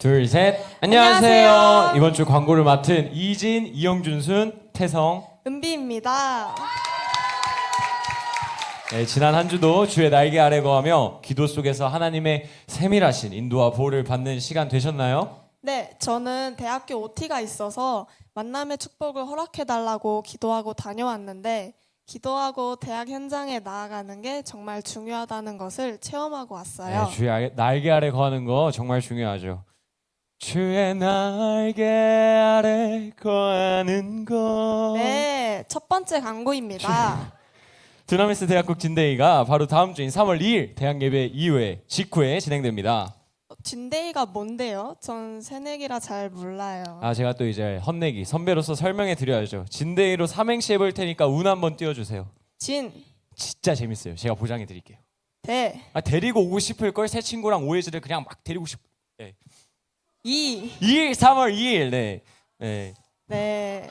둘, 셋. 안녕하세요. 안녕하세요. 이번 주 광고를 맡은 이진, 이영준 순, 태성. 은비입니다. 네, 지난 한 주도 주의 날개 아래 거하며 기도 속에서 하나님의 세밀하신 인도와 보호를 받는 시간 되셨나요? 네, 저는 대학교 OT가 있어서 만남의 축복을 허락해달라고 기도하고 다녀왔는데 기도하고 대학 현장에 나아가는 게 정말 중요하다는 것을 체험하고 왔어요. 네, 주의 알- 날개 아래 거하는 거 정말 중요하죠. 주의 날개 아래 거하는 곳. 네, 첫 번째 광고입니다. 드라미스 대학국 진데이가 바로 다음 주인 3월 2일 대학 예배 이후에 직후에 진행됩니다. 어, 진데이가 뭔데요? 전 새내기라 잘 몰라요. 아 제가 또 이제 헛내기 선배로서 설명해 드려야죠. 진데이로 삼행시 해볼 테니까 운 한번 띄워주세요. 진, 진짜 재밌어요. 제가 보장해 드릴게요. 대, 아 데리고 오고 싶을 걸 새 친구랑 오해지를 그냥 막 데리고 싶. 예. 2일 3월 2일 네. 네. 네.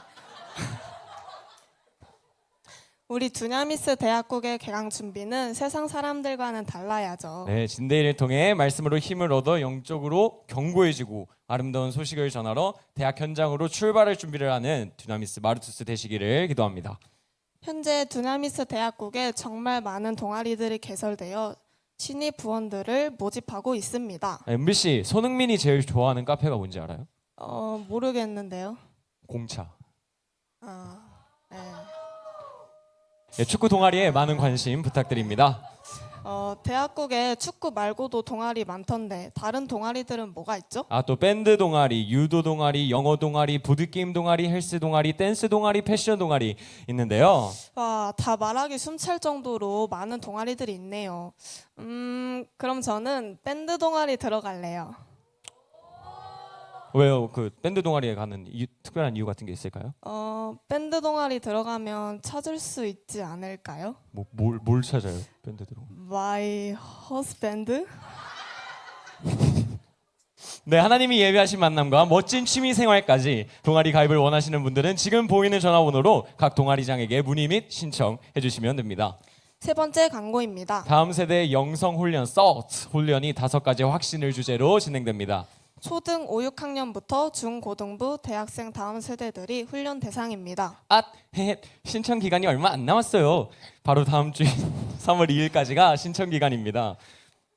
우리 두냐미스 대학국의 개강 준비는 세상 사람들과는 달라야죠. 네, 진데이를 통해 말씀으로 힘을 얻어 영적으로 견고해지고 아름다운 소식을 전하러 대학 현장으로 출발할 준비를 하는 두나미스 마르투스 되시기를 기도합니다. 현재 두나미스 대학국에 정말 많은 동아리들이 개설되어 신입 부원들을 모집하고 있습니다. 네, 은비 씨, 손흥민이 제일 좋아하는 카페가 뭔지 알아요? 어, 모르겠는데요. 공차. 아, 네. 네, 축구 동아리에 많은 관심 부탁드립니다. 어, 대학국에 축구 말고도 동아리 많던데 다른 동아리들은 뭐가 있죠? 아 또 밴드 동아리, 유도 동아리, 영어 동아리, 보드 게임 동아리, 헬스 동아리, 댄스 동아리, 패션 동아리 있는데요. 와, 다 말하기 숨찰 정도로 많은 동아리들이 있네요. 음, 그럼 저는 밴드 동아리 들어갈래요. 왜요? 그 밴드 동아리에 가는 이유, 특별한 이유 같은 게 있을까요? 어, 밴드 동아리 들어가면 찾을 수 있지 않을까요? 뭐 뭘 뭘 찾아요? 밴드 들어. My husband? 네, 하나님이 예배하신 만남과 멋진 취미 생활까지 동아리 가입을 원하시는 분들은 지금 보이는 전화번호로 각 동아리장에게 문의 및 신청해 주시면 됩니다. 세 번째 광고입니다. 다음 세대 영성 훈련 서트 훈련이 다섯 가지 확신을 주제로 진행됩니다. 초등 5, 6학년부터 중고등부 대학생 다음 세대들이 훈련 대상입니다. 아, 신청 기간이 얼마 안 남았어요. 바로 다음 주인 3월 2일까지가 신청 기간입니다.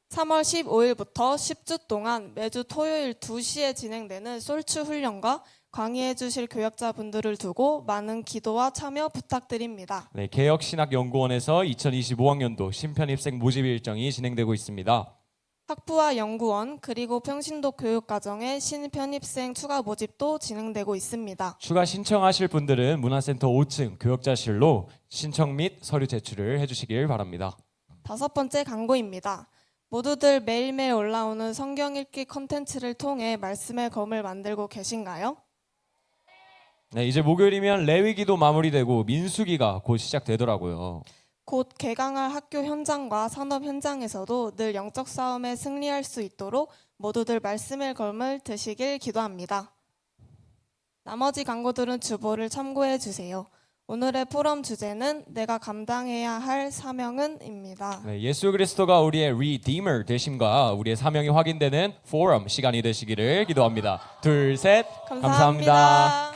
3월 15일부터 10주 동안 매주 토요일 2시에 진행되는 솔추 훈련과 강의해 주실 교역자분들을 두고 많은 기도와 참여 부탁드립니다. 네, 개혁신학연구원에서 2025학년도 신편입생 모집 일정이 진행되고 있습니다. 학부와 연구원 그리고 평신도 교육과정의 신편입생 추가 모집도 진행되고 있습니다. 추가 신청하실 분들은 문화센터 5층 교역자실로 신청 및 서류 제출을 해주시길 바랍니다. 다섯 번째 광고입니다. 모두들 매일매일 올라오는 성경 읽기 컨텐츠를 통해 말씀의 검을 만들고 계신가요? 네, 이제 목요일이면 레위기도 마무리되고 민수기가 곧 시작되더라고요. 곧 개강할 학교 현장과 산업 현장에서도 늘 영적 싸움에 승리할 수 있도록 모두들 말씀의 검을 드시길 기도합니다. 나머지 광고들은 주보를 참고해 주세요. 오늘의 포럼 주제는 내가 감당해야 할 사명은입니다. 네, 예수 그리스도가 우리의 리디머 되심과 우리의 사명이 확인되는 포럼 시간이 되시기를 기도합니다. 둘, 셋. 감사합니다.